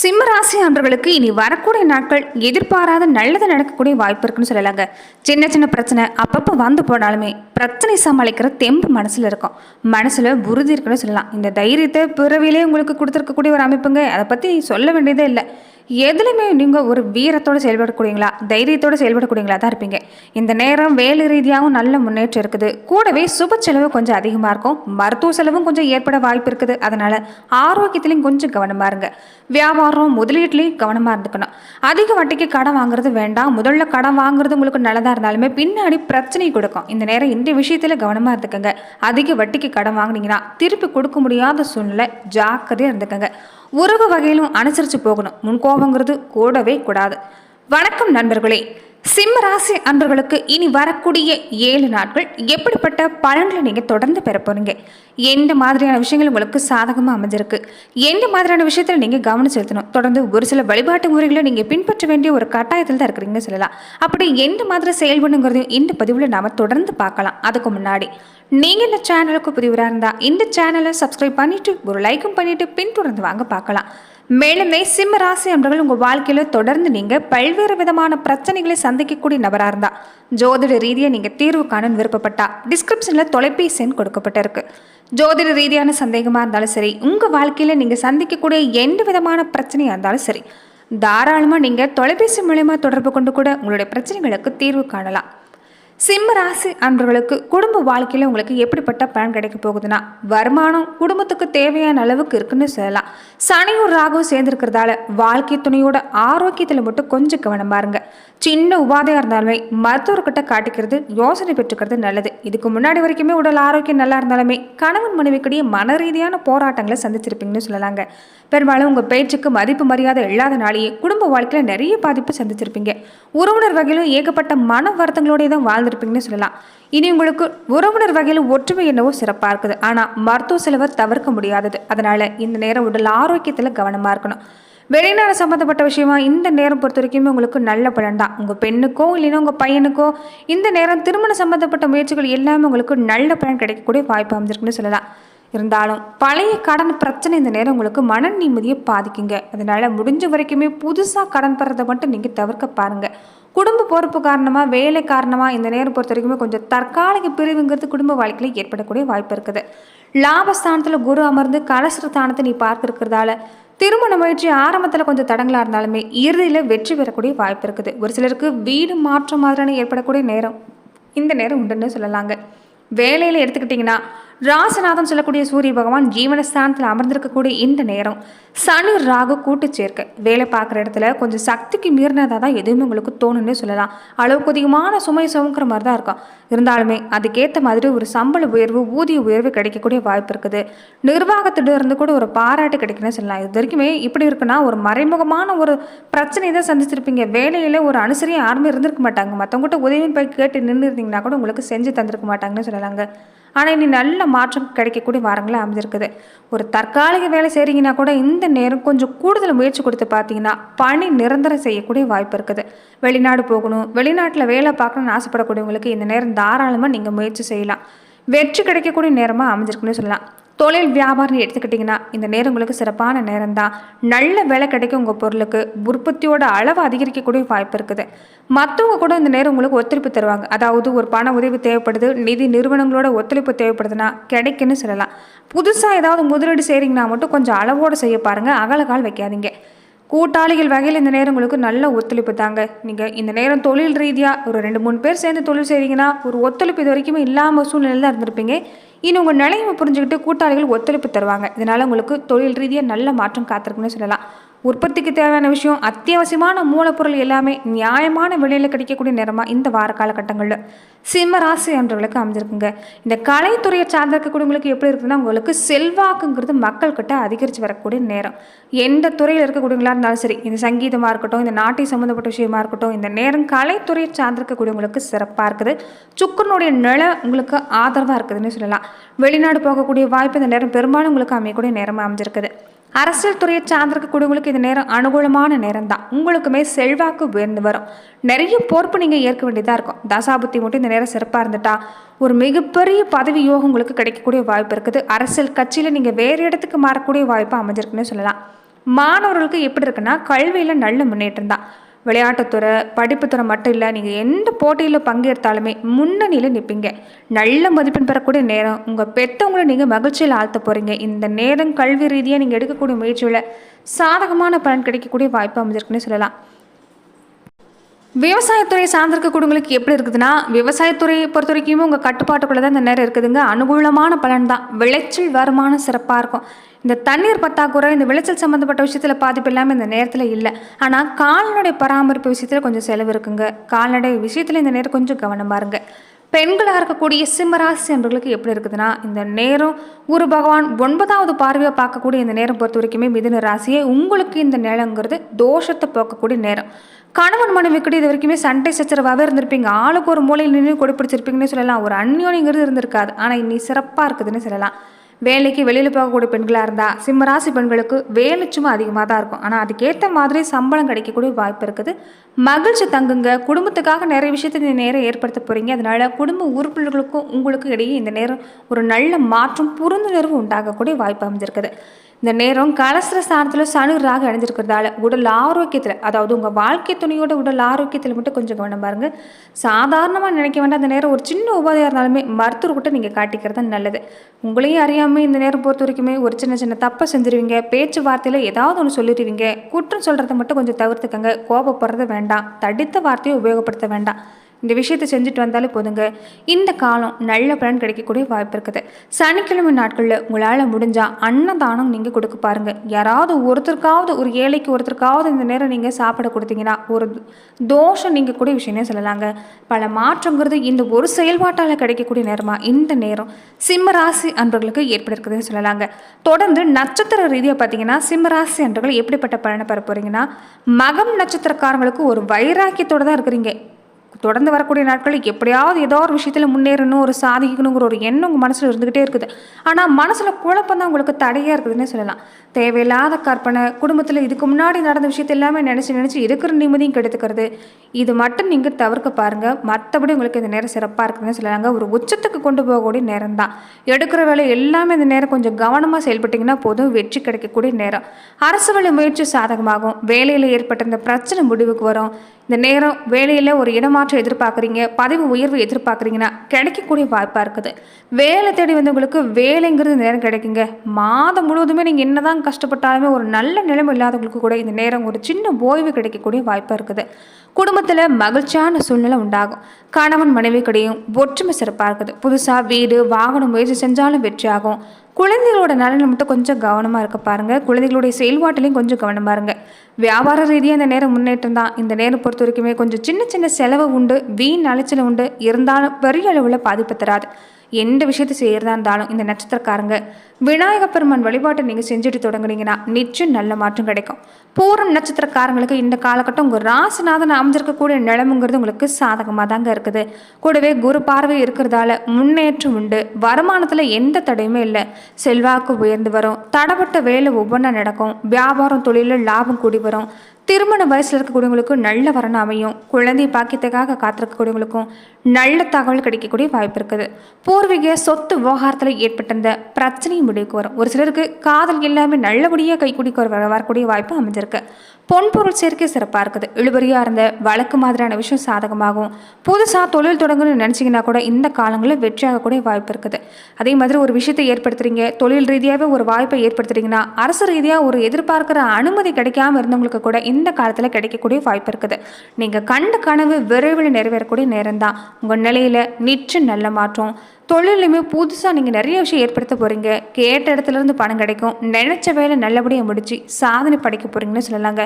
சிம்மராசி அன்பர்களுக்கு இனி வரக்கூடிய நாட்கள் எதிர்பாராத நல்லது நடக்கக்கூடிய வாய்ப்பு இருக்குன்னு சொல்லலாங்க. சின்ன சின்ன பிரச்சனை அப்பப்போ வந்து போனாலுமே பிரச்சனை சமாளிக்கிற தெம்பு மனசில் இருக்கும். மனசில் உறுதி இருக்குன்னு சொல்லலாம். இந்த தைரியத்தை பிறவிலே உங்களுக்கு கொடுத்துருக்கக்கூடிய ஒரு அமைப்புங்க. அதை பற்றி சொல்ல வேண்டியதே இல்லை. எதுலையுமே நீங்கள் ஒரு வீரத்தோடு செயல்படக்கூடியங்களா தைரியத்தோடு செயல்படக்கூடியங்களா தான் இருப்பீங்க. இந்த நேரம் வேலை ரீதியாகவும் நல்ல முன்னேற்றம் இருக்குது. கூடவே சுப செலவு கொஞ்சம் அதிகமாக இருக்கும். மருத்துவ செலவும் கொஞ்சம் ஏற்பட வாய்ப்பு இருக்குது. அதனால் ஆரோக்கியத்திலையும் கொஞ்சம் கவனமாக இருங்க. வியாபாரம் முதலீட்லேயும் கவனமாக இருந்துக்கணும். அதிக வட்டிக்கு கடன் வாங்குறது வேண்டாம். முதல்ல கடன் வாங்குறது உங்களுக்கு நல்லதாக இருந்தாலுமே பின்னாடி பிரச்சனை கொடுக்கும். இந்த நேரம் இந்த விஷயத்தில் கவனமாக இருந்துக்கோங்க. அதிக வட்டிக்கு கடன் வாங்குனீங்கன்னா திருப்பி கொடுக்க முடியாத சூழ்நிலை ஜாக்கிரதையாக இருந்துக்கோங்க. உறவு வகையிலும் அனுசரித்து போகணும். முன்கோபங்கிறது கூடவே கூடாது. வணக்கம் நண்பர்களே. சிம்ம ராசி அன்பர்களுக்கு இனி வரக்கூடிய ஏழு நாட்கள் எப்படிப்பட்ட பலன்களை நீங்கள் தொடர்ந்து பெற போகிறீங்க எந்த மாதிரியான விஷயங்கள் உங்களுக்கு சாதகமாக அமைஞ்சிருக்கு? எந்த மாதிரியான விஷயத்தில் நீங்கள் கவனம் செலுத்தணும்? தொடர்ந்து ஒரு சில வழிபாட்டு முறைகளை நீங்கள் பின்பற்ற வேண்டிய ஒரு கட்டாயத்தில் தான் இருக்கிறீங்கன்னு சொல்லலாம். அப்படி எந்த மாதிரி செயல்படுங்கிறதையும் இந்த பதிவில் நாம் தொடர்ந்து பார்க்கலாம். அதுக்கு முன்னாடி நீங்கள் இந்த சேனலுக்கு புதிவராக இருந்தால் இந்த சேனலை சப்ஸ்கிரைப் பண்ணிவிட்டு ஒரு லைக்கும் பண்ணிவிட்டு பின்தொடர்ந்து வாங்க பார்க்கலாம். மேலுமே சிம்ம ராசி அன்பர்கள் உங்கள் வாழ்க்கையில் தொடர்ந்து நீங்கள் பல்வேறு விதமான பிரச்சனைகளை சந்திக்கக்கூடிய நபராக இருந்தால் ஜோதிட ரீதியாக நீங்கள் தீர்வு காணும் விருப்பப்பட்டா டிஸ்கிரிப்ஷனில் தொலைபேசி எண் கொடுக்கப்பட்டிருக்கு. ஜோதிட ரீதியான சந்தேகமாக இருந்தாலும் சரி உங்கள் வாழ்க்கையில் நீங்கள் சந்திக்கக்கூடிய எந்த விதமான பிரச்சனையாக இருந்தாலும் சரி தாராளமாக நீங்கள் தொலைபேசி மூலயமா தொடர்பு கொண்டு கூட உங்களுடைய பிரச்சனைகளுக்கு தீர்வு காணலாம். சிம்ம ராசி அன்பர்களுக்கு குடும்ப வாழ்க்கையில் உங்களுக்கு எப்படிப்பட்ட பலன் கிடைக்க போகுதுன்னா வருமானம் குடும்பத்துக்கு தேவையான அளவுக்கு இருக்குன்னு சொல்லலாம். சனியும் ராகும் சேர்ந்துருக்கிறதால வாழ்க்கை துணையோட ஆரோக்கியத்தில் மட்டும் கொஞ்சம் கவனம் பாருங்க சின்ன உபாதையாக இருந்தாலுமே மருத்துவர்கிட்ட காட்டிக்கிறது யோசனை பெற்றுக்கிறது நல்லது. இதுக்கு முன்னாடி வரைக்குமே உடல் ஆரோக்கியம் நல்லா இருந்தாலுமே கணவன் மனைவிக்கிடையே மன ரீதியான போராட்டங்களை சந்திச்சிருப்பீங்கன்னு சொல்லலாங்க. பெரும்பாலும் உங்கள் பேச்சுக்கு மதிப்பு மரியாதை இல்லாத நாளையே குடும்ப வாழ்க்கையில் நிறைய பாதிப்பு சந்திச்சிருப்பீங்க. உறவினர் வகையிலும் ஏகப்பட்ட மன வருத்தங்களோடய தான் வாழ்ந்திருப்பீங்கன்னு சொல்லலாம். இனி உங்களுக்கு உறவினர் வகையில் ஒற்றுமை என்னவோ சிறப்பாக இருக்குது ஆனால் மருத்துவ செலவை தவிர்க்க முடியாதது. அதனால் இந்த நேரம் உடல் ஆரோக்கியத்தில் கவனமாக இருக்கணும். வெளிநாடு சம்மந்தப்பட்ட விஷயமா இந்த நேரம் பொறுத்த வரைக்குமே உங்களுக்கு நல்ல பலன் தான். உங்கள் பெண்ணுக்கோ இல்லைன்னா உங்கள் பையனுக்கோ இந்த நேரம் திருமணம் சம்மந்தப்பட்ட முயற்சிகள் எல்லாமே உங்களுக்கு நல்ல பலன் கிடைக்கக்கூடிய வாய்ப்பு அமைஞ்சிருக்குன்னு சொல்லலாம். இருந்தாலும் பழைய கடன் பிரச்சனை இந்த நேரம் உங்களுக்கு மன நிம்மதியை பாதிக்குங்க. அதனால முடிஞ்ச வரைக்குமே புதுசாக கடன் பெறதை மட்டும் நீங்கள் தவிர்க்க பாருங்க. குடும்ப பொறுப்பு காரணமாக வேலை காரணமாக இந்த நேரம் பொறுத்த வரைக்குமே கொஞ்சம் தற்காலிக பிரிவுங்கிறது குடும்ப வாழ்க்கையில் ஏற்படக்கூடிய வாய்ப்பு இருக்குது. லாபஸ்தானத்தில் குரு அமர்ந்து கலசரஸ்தானத்தை நீ பார்த்துருக்கிறதால திருமண முயற்சி ஆரம்பத்தில் கொஞ்சம் தடங்களாக இருந்தாலுமே இறுதியில் வெற்றி பெறக்கூடிய வாய்ப்பு இருக்குது. ஒரு சிலருக்கு வீடு மாற்றம் மாதிரியான ஏற்படக்கூடிய நேரம் இந்த நேரம் உண்டுன்னு சொல்லலாங்க. வேலையில் எடுத்துக்கிட்டிங்கன்னா ராசநாதன் சொல்லக்கூடிய சூரிய பகவான் ஜீவனஸ்தானத்தில் அமர்ந்திருக்கக்கூடிய இந்த நேரம் சனி ராகு கூட்டு சேர்க்க. வேலை பார்க்குற இடத்துல கொஞ்சம் சக்திக்கு மீறினதாக தான் எதுவுமே உங்களுக்கு தோணுன்னு சொல்லலாம். அளவுக்கு அதிகமான சுமை சுமக்கிற மாதிரி தான் இருக்கும். இருந்தாலுமே அதுக்கேற்ற மாதிரி ஒரு சம்பள உயர்வு ஊதிய உயர்வு கிடைக்கக்கூடிய வாய்ப்பு இருக்குது. நிர்வாகத்திட்ட இருந்து கூட ஒரு பாராட்டு கிடைக்குன்னு சொல்லலாம். இது வரைக்குமே இப்படி இருக்குன்னா ஒரு மறைமுகமான ஒரு பிரச்சனையை தான் சந்திச்சிருப்பீங்க. வேலையில் ஒரு அனுசரியை யாருமே இருந்திருக்க மாட்டாங்க. மற்றவங்ககிட்ட உதவி போய் கேட்டு நின்று இருந்தீங்கன்னா கூட உங்களுக்கு செஞ்சு தந்திருக்க மாட்டாங்கன்னு சொல்லலாங்க. ஆனால் இனி நல்ல மாற்றம் கிடைக்கக்கூடிய வாரங்களாக அமைஞ்சிருக்குது. ஒரு தற்காலிக வேலை செய்கிறீங்கன்னா கூட இந்த நேரம் கொஞ்சம் கூடுதல் முயற்சி கொடுத்து பார்த்தீங்கன்னா பணி நிரந்தரம் செய்யக்கூடிய வாய்ப்பு இருக்குது. வெளிநாடு போகணும் வெளிநாட்டில் வேலை பார்க்கணும்னு ஆசைப்படக்கூடியவங்களுக்கு இந்த நேரம் தாராளமாக நீங்கள் முயற்சி செய்யலாம். வெற்றி கிடைக்கக்கூடிய நேரமாக அமைஞ்சிருக்குன்னு சொல்லலாம். தொழில் வியாபாரம் எடுத்துக்கிட்டிங்கன்னா இந்த நேரம் உங்களுக்கு சிறப்பான நேரம் தான் நல்ல விலை கிடைக்கும் உங்கள் பொருளுக்கு. உற்பத்தியோட அளவு அதிகரிக்கக்கூடிய வாய்ப்பு இருக்குது. மற்றவங்க கூட இந்த நேரம் உங்களுக்கு ஒத்துழைப்பு தருவாங்க. அதாவது ஒரு பண உதவி தேவைப்படுது நிதி நிறுவனங்களோட ஒத்துழைப்பு தேவைப்படுதுன்னா கிடைக்குன்னு சொல்லலாம். புதுசாக ஏதாவது முதலீடு செய்கிறீங்கன்னா மட்டும் கொஞ்சம் அளவோடு செய்ய பாருங்கள் அகலகால் வைக்காதீங்க. கூட்டாளிகள் வகையில் இந்த நேரம் உங்களுக்கு நல்ல ஒத்துழைப்பு தாங்க. நீங்கள் இந்த நேரம் தொழில் ரீதியாக ஒரு ரெண்டு மூணு பேர் சேர்ந்து தொழில் செய்கிறீங்கன்னா ஒரு ஒத்துழைப்பு இது வரைக்குமே இல்லாமல் சூழ்நிலையில் தான் இருந்திருப்பீங்க. இனி உங்கள் நிலைமை புரிஞ்சுக்கிட்டு கூட்டாளிகள் ஒத்துழைப்பு தருவாங்க. இதனால் உங்களுக்கு தொழில் ரீதியாக நல்ல மாற்றம் காத்திருக்குன்னு சொல்லலாம். உற்பத்திக்கு தேவையான விஷயம் அத்தியாவசியமான மூலப்பொருள் எல்லாமே நியாயமான விலையில் கிடைக்கக்கூடிய நேரமாக இந்த வார காலகட்டங்களில். சிம்ம ராசி என்றவர்களுக்கு அமைஞ்சிருக்குங்க. இந்த கலைத்துறையை சார்ந்த இருக்கக்கூடியவங்களுக்கு எப்படி இருக்குதுன்னா உங்களுக்கு செல்வாக்குங்கிறது மக்கள்கிட்ட அதிகரித்து வரக்கூடிய நேரம். எந்த துறையில் இருக்கக்கூடியவங்களா இருந்தாலும் சரி இந்த சங்கீதமாக இருக்கட்டும் இந்த நாட்டை சம்மந்தப்பட்ட விஷயமா இருக்கட்டும் இந்த நேரம் கலைத்துறையை சார்ந்திருக்கக்கூடியவங்களுக்கு சிறப்பாக இருக்குது. சுக்கரனுடைய நில உங்களுக்கு ஆதரவாக இருக்குதுன்னு சொல்லலாம். வெளிநாடு போகக்கூடிய வாய்ப்பு இந்த நேரம் பெரும்பாலும் உங்களுக்கு அமையக்கூடிய நேரமாக அமைஞ்சிருக்குது. அரசியல் துறையை சார்ந்திருக்கக்கூடியவங்களுக்கு இந்த நேரம் அனுகூலமான நேரம் தான் உங்களுக்குமே செல்வாக்கு உயர்ந்து வரும். நிறைய பொறுப்பு நீங்கள் ஏற்க வேண்டியதாக இருக்கும். தசாபுத்தி மட்டும் இந்த நேரம் சிறப்பாக இருந்துட்டா ஒரு மிகப்பெரிய பதவி யோகம் உங்களுக்கு கிடைக்கக்கூடிய வாய்ப்பு இருக்குது. அரசியல் கட்சியில் நீங்கள் வேறு இடத்துக்கு மாறக்கூடிய வாய்ப்பு அமைஞ்சிருக்குன்னு சொல்லலாம். மாணவர்களுக்கு எப்படி இருக்குன்னா கல்வியில் நல்ல முன்னேற்றம் தான். விளையாட்டுத்துறை படிப்புத்துறை மட்டும் இல்லை நீங்கள் எந்த போட்டியில் பங்கேற்றாலுமே முன்னணியில் நிற்பீங்க நல்ல மதிப்பெண் பெறக்கூடிய நேரம். உங்கள் பெற்றவங்களை நீங்கள் மகிழ்ச்சியில் ஆழ்த்த போகிறீங்க இந்த நேரம் கல்வி ரீதியாக நீங்கள் எடுக்கக்கூடிய முயற்சியில் சாதகமான பலன் கிடைக்கக்கூடிய வாய்ப்பு அமைஞ்சிருக்குன்னு சொல்லலாம். விவசாயத்துறை சார்ந்திருக்கக்கூடியவங்களுக்கு எப்படி இருக்குதுன்னா விவசாயத்துறையை பொறுத்த வரைக்குமே உங்கள் கட்டுப்பாட்டுக்குள்ளே தான் இந்த நேரம் இருக்குதுங்க. அனுகூலமான பலன் தான் விளைச்சல் வருமானம் சிறப்பாக இருக்கும். இந்த தண்ணீர் பத்தாக்குறை இந்த விளைச்சல் சம்மந்தப்பட்ட விஷயத்தில் பாதிப்பு இல்லாமல் இந்த நேரத்தில் இல்லை. ஆனால் கால்நடை பராமரிப்பு விஷயத்தில் கொஞ்சம் செலவு இருக்குங்க. கால்நடை விஷயத்தில் இந்த நேரம் கொஞ்சம் கவனமாக இருங்க. பெண்களாக இருக்கக்கூடிய சிம்மராசி என்பவர்களுக்கு எப்படி இருக்குதுன்னா இந்த நேரம் குரு பகவான் ஒன்பதாவது பார்வையை பார்க்கக்கூடிய இந்த நேரம் பொறுத்த வரைக்குமே மிதுன ராசியே உங்களுக்கு இந்த நேரங்கிறது தோஷத்தை போக்கக்கூடிய நேரம். கணவன் மனைவிக்கிட்ட இது வரைக்குமே சண்டை சச்சரவாகவே இருந்திருப்பீங்க. ஆளுக்கு ஒரு மூலையில் நின்று கொடி பிடிச்சிருப்பீங்கன்னு சொல்லலாம். ஒரு அந்யோனிங்கிறது இருந்திருக்காது. ஆனால் இன்னி சிறப்பாக இருக்குதுன்னு சொல்லலாம். வேலைக்கு வெளியில் போகக்கூடிய பெண்களாக இருந்தால் சிம்மராசி பெண்களுக்கு வேலை சும்மா அதிகமாக தான் இருக்கும். ஆனால் அதுக்கேற்ற மாதிரி சம்பளம் கிடைக்கக்கூடிய வாய்ப்பு இருக்குது. மகிழ்ச்சி தங்குங்க. குடும்பத்துக்காக நிறைய விஷயத்தை இந்த நேரம் ஏற்படுத்த போகிறீங்க அதனால் குடும்ப உறுப்பினர்களுக்கும் உங்களுக்கும் இடையே இந்த நேரம் ஒரு நல்ல மாற்றம் புரிந்துணர்வு உண்டாகக்கூடிய வாய்ப்பு அமைஞ்சிருக்குது. இந்த நேரம் கலசர ஸ்தானத்தில் சனு ராக அடைஞ்சிருக்கிறதால உடல் ஆரோக்கியத்தில் அதாவது உங்கள் வாழ்க்கை துணையோட உடல் ஆரோக்கியத்தில் மட்டும் கொஞ்சம் கவனம் பாருங்க. சாதாரணமாக நினைக்க வேண்டாம் அந்த நேரம் ஒரு சின்ன உபாதையாக இருந்தாலுமே மருத்துவர்கிட்ட நீங்கள் காட்டிக்கிறது நல்லது. உங்களையும் அறியாமல் இந்த நேரம் பொறுத்த வரைக்குமே ஒரு சின்ன சின்ன தப்பை செஞ்சிருவீங்க பேச்சுவார்த்தையில் ஏதாவது ஒன்று சொல்லிடுவீங்க குற்றம் சொல்கிறத மட்டும் கொஞ்சம் தவிர்த்துக்கங்க கோபப்படுறது வேண்டாம் தடித்த வார்த்தையை உபயோகப்படுத்த வேண்டாம். இந்த விஷயத்தை செஞ்சுட்டு வந்தாலே போதுங்க. இந்த காலம் நல்ல பலன் கிடைக்கக்கூடிய வாய்ப்பு இருக்குது. சனிக்கிழமை நாட்களில் உங்களால் முடிஞ்சால் அன்னதானம் நீங்கள் கொடுக்க பாருங்கள் யாராவது ஒருத்தருக்காவது ஒரு ஏழைக்கு ஒருத்தருக்காவது இந்த நேரம் நீங்கள் சாப்பிட கொடுத்தீங்கன்னா ஒரு தோஷம் நீங்கள் கூடிய விஷயமே சொல்லலாங்க. பல மாற்றங்கிறது இந்த ஒரு செயல்பாட்டால் கிடைக்கக்கூடிய நேரமாக இந்த நேரம் சிம்ம ராசி அன்பர்களுக்கு ஏற்பட்டிருக்குதுன்னு சொல்லலாங்க. தொடர்ந்து நட்சத்திர ரீதியாக பார்த்தீங்கன்னா சிம்ம ராசி அன்பர்கள் எப்படிப்பட்ட பலனை பெற போகிறீங்கன்னா மகம் நட்சத்திரக்காரங்களுக்கு ஒரு வைராக்கியத்தோடு தான் இருக்கிறீங்க. தொடர்ந்து வரக்கூடிய நாட்களில் எப்படியாவது ஏதோ ஒரு விஷயத்தில் முன்னேறணும் ஒரு சாதிக்கணுங்கிற ஒரு எண்ணம் உங்கள் மனசில் இருந்துக்கிட்டே இருக்குது. ஆனால் மனசில் குழப்பம் தான் உங்களுக்கு தடையாக இருக்குதுன்னே சொல்லலாம். தேவையில்லாத கற்பனை குடும்பத்தில் இதுக்கு முன்னாடி நடந்த விஷயத்த எல்லாமே நினச்சி நினச்சி இருக்கிற நிம்மதியும் கெடுத்துக்கிறது. இது மட்டும் நீங்கள் தவிர்க்க பாருங்கள் மற்றபடி உங்களுக்கு இந்த நேரம் சிறப்பாக இருக்குதுன்னு சொல்லலாங்க. ஒரு உச்சத்துக்கு கொண்டு போகக்கூடிய நேரம் தான். எடுக்கிற வேலை எல்லாமே இந்த நேரம் கொஞ்சம் கவனமாக செயல்பட்டிங்கன்னா போதும். வெற்றி கிடைக்கக்கூடிய நேரம். அரசு வழி முயற்சி சாதகமாகும். வேலையில் ஏற்பட்ட இந்த பிரச்சனை முடிவுக்கு வரும். இந்த நேரம் வேலையில் ஒரு இடமாற்றம் எதிர்பார்க்குறீங்க பதவி உயர்வு எதிர்பார்க்குறீங்கன்னா கிடைக்கக்கூடிய வாய்ப்பாக இருக்குது. வேலை தேடி வந்தவங்களுக்கு வேலைங்கிறது நேரம் கிடைக்குங்க. மாதம் முழுவதுமே நீங்கள் என்னதான் கஷ்டப்பட்டாலுமே ஒரு நல்ல நிலைமை இல்லாதவங்களுக்கு கூட இந்த நேரம் ஒரு சின்ன ஓய்வு கிடைக்கக்கூடிய வாய்ப்பாக இருக்குது. குடும்பத்தில் மகிழ்ச்சியான சூழ்நிலை உண்டாகும். கணவன் மனைவி கிடையும் ஒற்றுமை சிறப்பாக இருக்குது. புதுசாக வீடு வாகனம் முயற்சி செஞ்சாலும் வெற்றியாகும். குழந்தைகளோட நலனில் மட்டும் கொஞ்சம் கவனமாக இருக்க பாருங்கள் குழந்தைகளுடைய செயல்பாட்டிலையும் கொஞ்சம் கவனமாக இருங்க. வியாபார ரீதியாக இந்த நேரம் முன்னேற்றம் தான். இந்த நேரம் பொறுத்த வரைக்குமே கொஞ்சம் சின்ன சின்ன செலவு உண்டு. வீண் அலைச்சல் உண்டு. இருந்தாலும் பெரிய அளவில் பாதிப்பு தராது. எந்த விஷயத்தை செய்கிறதா இருந்தாலும் இந்த நட்சத்திரக்காரங்க விநாயக பெருமான் வழிபாட்டை நீங்கள் செஞ்சுட்டு தொடங்குனீங்கன்னா நிச்சயம் நல்ல மாற்றம் கிடைக்கும். பூரம் நட்சத்திரக்காரங்களுக்கு இந்த காலகட்டம் உங்கள் ராசிநாதன் அமைஞ்சிருக்கக்கூடிய நிலமுங்கிறது உங்களுக்கு சாதகமாக தாங்க இருக்குது. கூடவே குரு பார்வை இருக்கிறதால முன்னேற்றம் உண்டு. வருமானத்தில் எந்த தடையுமே இல்லை. செல்வாக்கு உயர்ந்து வரும். தடப்பட்ட வேலை ஒவ்வொன்றா நடக்கும். வியாபாரம் தொழிலில் லாபம் கூடி வரும். திருமண வயசில் இருக்கக்கூடியவங்களுக்கு நல்ல வரணும் அமையும். குழந்தை பாக்கியத்துக்காக காத்திருக்கக்கூடியவங்களுக்கும் நல்ல தகவல் கிடைக்கக்கூடிய வாய்ப்பு இருக்குது. பூர்வீக சொத்து விவகாரத்தில் ஏற்பட்ட இந்த பிரச்சனையும் முடிவுக்கு வரும் ஒரு சிலருக்கு காதல் எல்லாமே நல்லபடியாக கைக்குடிக்கு வர வரக்கூடிய வாய்ப்பு அமைஞ்சிருக்கு. பொன்பொருள் சேர்க்கை சிறப்பாக இருக்குது இழுபறியாக இருந்த வழக்கு மாதிரியான விஷயம் சாதகமாகும். புதுசாக தொழில் தொடங்கணும்னு நினச்சிங்கன்னா கூட இந்த காலங்களில் வெற்றியாகக்கூடிய வாய்ப்பு இருக்குது அதே மாதிரி ஒரு விஷயத்தை ஏற்படுத்துறீங்க. தொழில் ரீதியாகவே ஒரு வாய்ப்பை ஏற்படுத்துறீங்கன்னா அரசு ரீதியாக ஒரு எதிர்பார்க்குற அனுமதி கிடைக்காம இருந்தவங்களுக்கு கூட இந்த காலத்தில் கிடைக்கக்கூடிய வாய்ப்பு இருக்குது நீங்கள் கண்ட கனவு விரைவில் நிறைவேறக்கூடிய நேரம் தான் உங்கள் நிலையில் நிச்சயம் நல்ல மாற்றம். தொழிலையுமே புதுசாக நீங்கள் நிறைய விஷயம் ஏற்படுத்த போகிறீங்க கேட்ட இடத்துலேருந்து பணம் கிடைக்கும். நினச்ச வேலை நல்லபடியாக முடிச்சு சாதனை படைக்க போகிறீங்கன்னு சொல்லலாங்க.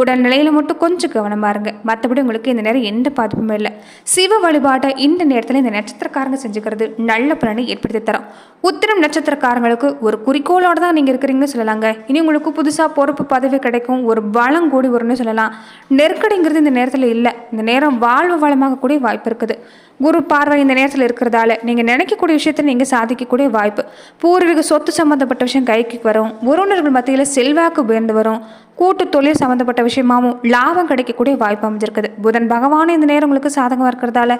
உடல்நிலையில் மட்டும் கொஞ்சம் கவனமாக இருங்க. மற்றபடி உங்களுக்கு இந்த நேரம் எந்த பாதிப்புமே இல்லை. சிவ வழிபாட்டை இந்த நேரத்தில் இந்த நட்சத்திரக்காரங்க செஞ்சுக்கிறது நல்ல பலனை ஏற்படுத்தி தரும். உத்திரம் நட்சத்திரக்காரங்களுக்கு ஒரு குறிக்கோளோடு தான் நீங்கள் இருக்கிறீங்கன்னு சொல்லலாங்க. இனி உங்களுக்கு புதுசாக பொறுப்பு பதவி கிடைக்கும். ஒரு வளம் கூடி வரும்னு சொல்லலாம். நெருக்கடிங்கிறது இந்த நேரத்தில் இல்லை. இந்த நேரம் வாழ்வு வளமாக கூடிய வாய்ப்பு இருக்குது. குரு பார்வை இந்த நேரத்தில் இருக்கிறதால நீங்கள் நினைக்கக்கூடிய விஷயத்தை நீங்கள் சாதிக்கக்கூடிய வாய்ப்பு. பூர்வீக சொத்து சம்மந்தப்பட்ட விஷயம் கைக்கு வரும். உறவினர்கள் மத்தியில் செல்வாக்கு உயர்ந்து வரும். கூட்டு தொழில் சம்மந்தப்பட்ட விஷயமாவும் லாபம் கிடைக்கக்கூடிய வாய்ப்பு அமைஞ்சிருக்குது. புதன் பகவான் இந்த நேரம் உங்களுக்கு சாதகமாக இருக்கிறதால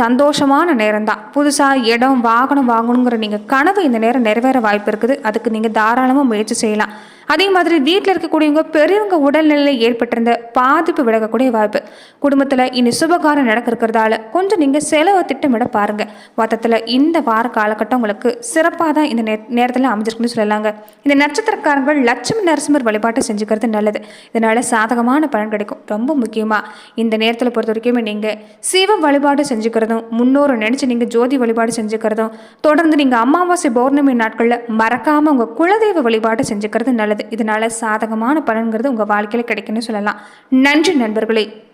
சந்தோஷமான நேரம் தான் புதுசாக இடம் வாகனம் வாங்கணுங்கிற நீங்கள் கனவு இந்த நேரம் நிறைவேற வாய்ப்பு இருக்குது. அதுக்கு நீங்கள் தாராளமாக முயற்சி செய்யலாம். அதே மாதிரி வீட்டில் இருக்கக்கூடியவங்க பெரியவங்க உடல்நிலையில் ஏற்பட்டிருந்த பாதிப்பு விலகக்கூடிய வாய்ப்பு. குடும்பத்தில் இனி சுபகாரம் நடக்க இருக்கிறதால கொஞ்சம் நீங்கள் செலவை திட்டமிட பாருங்கள் மொத்தத்தில் இந்த வார காலகட்டம் உங்களுக்கு சிறப்பாக தான் இந்த நே நேரத்தில் அமைஞ்சிருக்குன்னு சொல்லலாங்க. இந்த நட்சத்திரக்காரங்கள் லட்சுமி நரசிம்மர் வழிபாட்டை செஞ்சுக்கிறது நல்லது. இதனால் சாதகமான பலன் கிடைக்கும். ரொம்ப முக்கியமாக இந்த நேரத்தில் பொறுத்த வரைக்குமே நீங்கள் சிவ வழிபாடு செஞ்சுக்கிறதும் முன்னோரை நினச்சி நீங்கள் ஜோதி வழிபாடு செஞ்சுக்கிறதும் தொடர்ந்து நீங்கள் அமாவாசை பௌர்ணமி நாட்களில் மறக்காமல் உங்கள் குலதெய்வ வழிபாடு செஞ்சுக்கிறது நல்லது. இதனால சாதகமான பலன்கிறது உங்கள் வாழ்க்கையில் கிடைக்குன்னு சொல்லலாம். நன்றி நண்பர்களே.